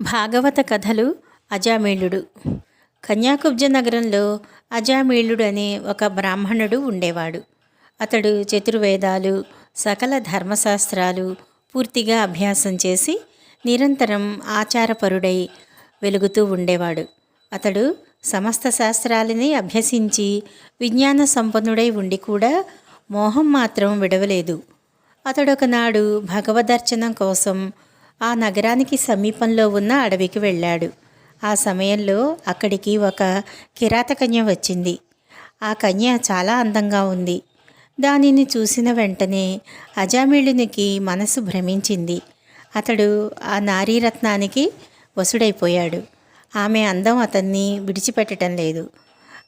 భాగవత కథలు అజామేళుడు కన్యాకుబ్జ నగరంలో అజామేళుడు అనే ఒక బ్రాహ్మణుడు ఉండేవాడు. అతడు చతుర్వేదాలు సకల ధర్మశాస్త్రాలు పూర్తిగా అభ్యాసం చేసి నిరంతరం ఆచారపరుడై వెలుగుతూ ఉండేవాడు. అతడు సమస్త శాస్త్రాలని అభ్యసించి విజ్ఞాన సంపన్నుడై ఉండి కూడా మోహం మాత్రం విడవలేదు. అతడొకనాడు భగవదర్చనం కోసం ఆ నగరానికి సమీపంలో ఉన్న అడవికి వెళ్ళాడు. ఆ సమయంలో అక్కడికి ఒక కిరాతకన్య వచ్చింది. ఆ కన్య చాలా అందంగా ఉంది. దానిని చూసిన వెంటనే అజామిళునికి మనసు భ్రమించింది. అతడు ఆ నారీరత్నానికి వసుడైపోయాడు. ఆమె అందం అతన్ని విడిచిపెట్టడం లేదు.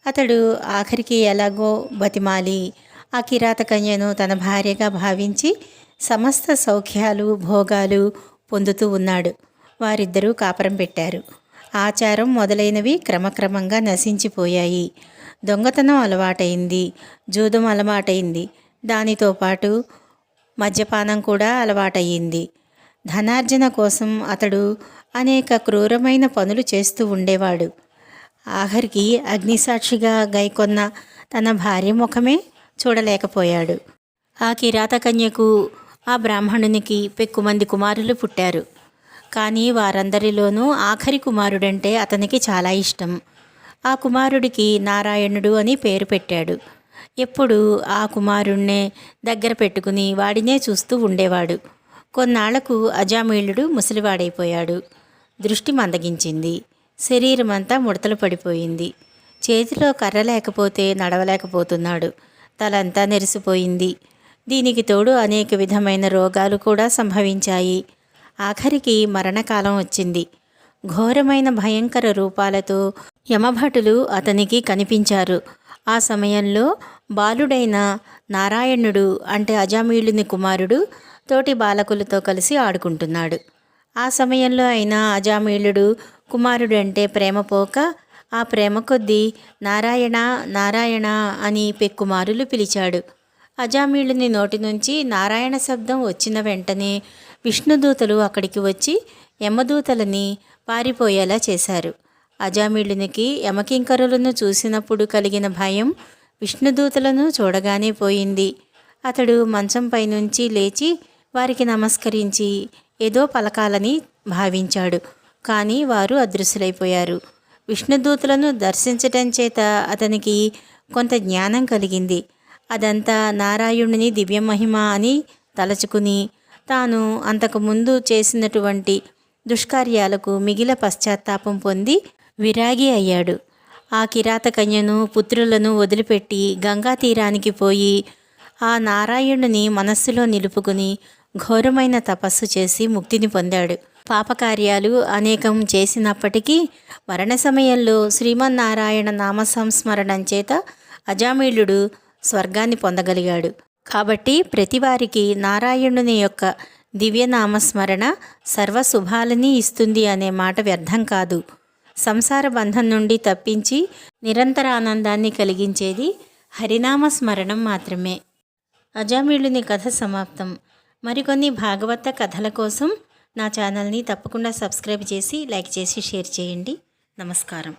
అతడు ఆఖరికి ఎలాగో బతిమాలి ఆ కిరాతకన్యను తన భార్యగా భావించి సమస్త సౌఖ్యాలు భోగాలు పొందుతూ ఉన్నాడు. వారిద్దరూ కాపురం పెట్టారు. ఆచారం మొదలైనవి క్రమక్రమంగా నశించిపోయాయి. దొంగతనం అలవాటైంది. జూదం అలవాటైంది. దానితో పాటు మద్యపానం కూడా అలవాటయ్యింది. ధనార్జన కోసం అతడు అనేక క్రూరమైన పనులు చేస్తూ ఉండేవాడు. ఆఖరికి అగ్నిసాక్షిగా గైకొన్న తన భార్య ముఖమే చూడలేకపోయాడు. ఆ కిరాతకన్యకు ఆ బ్రాహ్మణునికి పెక్కుమంది కుమారులు పుట్టారు. కానీ వారందరిలోనూ ఆఖరి కుమారుడంటే అతనికి చాలా ఇష్టం. ఆ కుమారుడికి నారాయణుడు అని పేరు పెట్టాడు. ఎప్పుడు ఆ కుమారుణ్ణే దగ్గర పెట్టుకుని వాడినే చూస్తూ ఉండేవాడు. కొన్నాళ్ళకు అజామీళుడు ముసలివాడైపోయాడు. దృష్టి మందగించింది. శరీరమంతా ముడతలు పడిపోయింది. చేతిలో కర్ర లేకపోతే నడవలేకపోతున్నాడు. తలంతా నెరిసిపోయింది. దీనికి తోడు అనేక విధమైన రోగాలు కూడా సంభవించాయి. ఆఖరికి మరణకాలం వచ్చింది. ఘోరమైన భయంకర రూపాలతో యమభటులు అతనికి కనిపించారు. ఆ సమయంలో బాలుడైన నారాయణుడు అంటే అజామీయుడిని కుమారుడు తోటి బాలకులతో కలిసి ఆడుకుంటున్నాడు. ఆ సమయంలో అయినా అజామీయుడు కుమారుడు అంటే ప్రేమ పోక ఆ ప్రేమ కొద్దీ నారాయణ నారాయణ అని పెక్కుమారులు పిలిచాడు. అజామీళుని నోటి నుంచి నారాయణ శబ్దం వచ్చిన వెంటనే విష్ణుదూతలు అక్కడికి వచ్చి యమదూతలని పారిపోయేలా చేశారు. అజామీళునికి యమకింకరులను చూసినప్పుడు కలిగిన భయం విష్ణుదూతలను చూడగానే పోయింది. అతడు మంచంపై నుంచి లేచి వారికి నమస్కరించి ఏదో పలకాలని భావించాడు. కానీ వారు అదృశ్యులైపోయారు. విష్ణుదూతలను దర్శించటం చేత అతనికి కొంత జ్ఞానం కలిగింది. అదంతా నారాయణుని దివ్యమహిమ అని తలచుకుని తాను అంతకుముందు చేసినటువంటి దుష్కార్యాలకు మిగిల పశ్చాత్తాపం పొంది విరాగి అయ్యాడు. ఆ కిరాతకన్యను పుత్రులను వదిలిపెట్టి గంగా తీరానికి పోయి ఆ నారాయణుని మనస్సులో నిలుపుకుని ఘోరమైన తపస్సు చేసి ముక్తిని పొందాడు. పాపకార్యాలు అనేకం చేసినప్పటికీ మరణ సమయంలో శ్రీమన్నారాయణ నామ సంస్మరణం చేత అజామీళుడు స్వర్గాన్ని పొందగలిగాడు. కాబట్టి ప్రతివారికి నారాయణుని యొక్క దివ్యనామస్మరణ సర్వశుభాలని ఇస్తుంది అనే మాట వ్యర్థం కాదు. సంసార బంధం నుండి తప్పించి నిరంతర ఆనందాన్ని కలిగించేది హరినామ స్మరణం మాత్రమే. అజామీళుని కథ సమాప్తం. మరికొన్ని భాగవత కథల కోసం నా ఛానల్ని తప్పకుండా సబ్స్క్రైబ్ చేసి లైక్ చేసి షేర్ చేయండి. నమస్కారం.